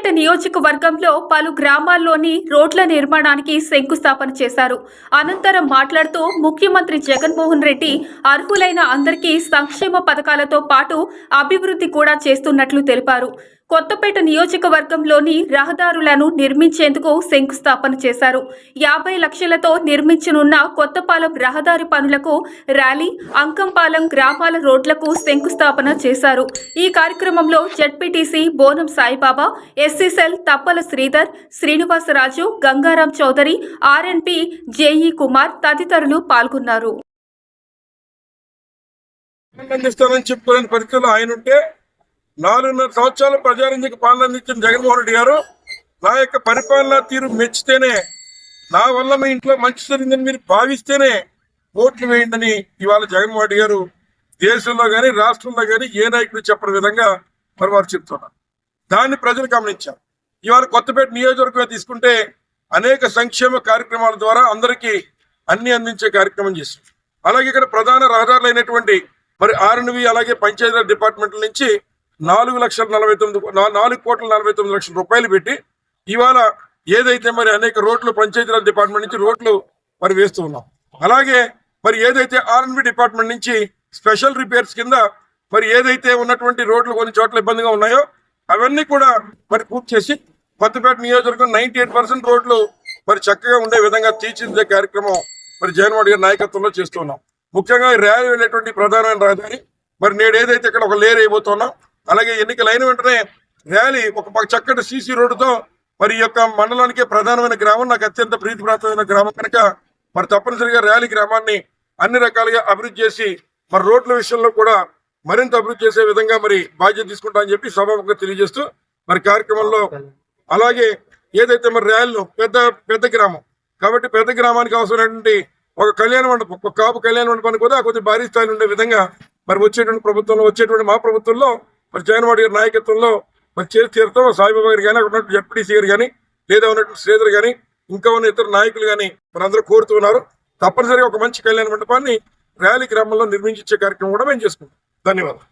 కొత్తపేట నియోజకవర్గంలో పలు గ్రామాల్లోని రోడ్ల నిర్మాణానికి శంకుస్థాపన చేశారు. అనంతరం మాట్లాడుతూ ముఖ్యమంత్రి జగన్మోహన్ రెడ్డి అర్హులైన అందరికీ సంక్షేమ పథకాలతో పాటు అభివృద్ధి కూడా చేస్తున్నట్లు తెలిపారు. కొత్తపేట నియోజకవర్గంలోని రహదారులను నిర్మించేందుకు శంకుస్థాపన చేశారు. యాభై లక్షలతో నిర్మించనున్న కొత్తపాలెం రహదారి పనులకు ర్యాలీ అంకంపాలెం గ్రామాల రోడ్లకు శంకుస్థాపన చేశారు. ఈ కార్యక్రమంలో ZPTC Bonam Saibaba SC cell Tappala Sridhar Srinivasaraju Gangaram Chowdary RNP JE Kumar తదితరులు పాల్గొన్నారు. అందిస్తానని చెప్పుకోలేని పరిస్థితుల్లో ఆయన ఉంటే నాలుగున్నర సంవత్సరాలు ప్రజారంజక పాలన అందించిన జగన్మోహన్ రెడ్డి గారు నా యొక్క పరిపాలనా తీరు మెచ్చితేనే నా వల్ల మీ ఇంట్లో మంచి జరిగిందని మీరు భావిస్తేనే ఓట్లు వేయండి ఇవాళ జగన్మోహన్ రెడ్డి గారు దేశంలో కానీ రాష్ట్రంలో కానీ ఏ నాయకుడు చెప్పని విధంగా మరి వారు చెప్తున్నారు. దాన్ని ప్రజలు గమనించారు. ఇవాళ కొత్తపేట నియోజకవర్గం తీసుకుంటే అనేక సంక్షేమ కార్యక్రమాల ద్వారా అందరికీ అన్ని అందించే కార్యక్రమం చేశారు. అలాగే ఇక్కడ ప్రధాన రహదారులైనటువంటి మరి ఆర్ఎన్వి అలాగే పంచాయతీరాజ్ డిపార్ట్మెంట్ల నుంచి నాలుగు లక్షల నలభై తొమ్మిది నాలుగు కోట్ల నలభై తొమ్మిది లక్షల రూపాయలు పెట్టి ఇవాళ ఏదైతే మరి అనేక రోడ్లు పంచాయతీరాజ్ డిపార్ట్మెంట్ నుంచి రోడ్లు మరి వేస్తూ ఉన్నాం. అలాగే మరి ఏదైతే ఆర్ఎన్బి డిపార్ట్మెంట్ నుంచి స్పెషల్ రిపేర్స్ కింద మరి ఏదైతే ఉన్నటువంటి రోడ్లు కొన్ని చోట్ల ఇబ్బందిగా ఉన్నాయో అవన్నీ కూడా మరి పూర్తి చేసి కొత్తపేట నియోజకవర్గం నైన్టీ ఎయిట్ పర్సెంట్ రోడ్లు మరి చక్కగా ఉండే విధంగా తీర్చిదిద్దే కార్యక్రమం మరి జగన్మోహన్ గారి నాయకత్వంలో చేస్తున్నాం ముఖ్యంగా ర్యాలీ వెళ్ళేటువంటి ప్రధానమైన రహదారి. మరి నేడు ఏదైతే ఇక్కడ ఒక లేర్ అయిపోతున్నాం అలాగే ఎన్నికలైన వెంటనే ర్యాలీ ఒక చక్కటి సీసీ రోడ్డుతో మరి యొక్క మండలానికే ప్రధానమైన గ్రామం నాకు అత్యంత ప్రీతిప్రాతమైన గ్రామం కనుక మరి తప్పనిసరిగా ర్యాలీ గ్రామాన్ని అన్ని రకాలుగా అభివృద్ధి చేసి మరి రోడ్ల విషయంలో కూడా మరింత అభివృద్ధి చేసే విధంగా మరి బాధ్యత తీసుకుంటా అని చెప్పి సభాముఖంగా తెలియజేస్తూ మరి కార్యక్రమంలో అలాగే ఏదైతే మరి ర్యాలీలో పెద్ద పెద్ద గ్రామం కాబట్టి పెద్ద గ్రామానికి అవసరమైనటువంటి ఒక కళ్యాణ మండపం ఒక కాపు కళ్యాణ మండపానికి కూడా కొద్దిగా భారీ స్థాయిలో ఉండే విధంగా మరి వచ్చేటువంటి ప్రభుత్వంలో వచ్చేటువంటి మా ప్రభుత్వంలో మరి జగన్మోహన్ గారి నాయకత్వంలో మరి చేసి తీరుతాం సాయిబాబా గారు కానీ అక్కడ ఉన్నటువంటి జడ్పీటీసీ గారు కానీ లేదా ఉన్నటువంటి శ్రీధర్ కానీ ఇంకా ఉన్న ఇతర నాయకులు కానీ మనందరూ కోరుతున్నారు తప్పనిసరిగా ఒక మంచి కళ్యాణ మండపాన్ని ర్యాలీ గ్రామంలో నిర్మించే కార్యక్రమం కూడా మేము చేసుకుంటాం. ధన్యవాదాలు.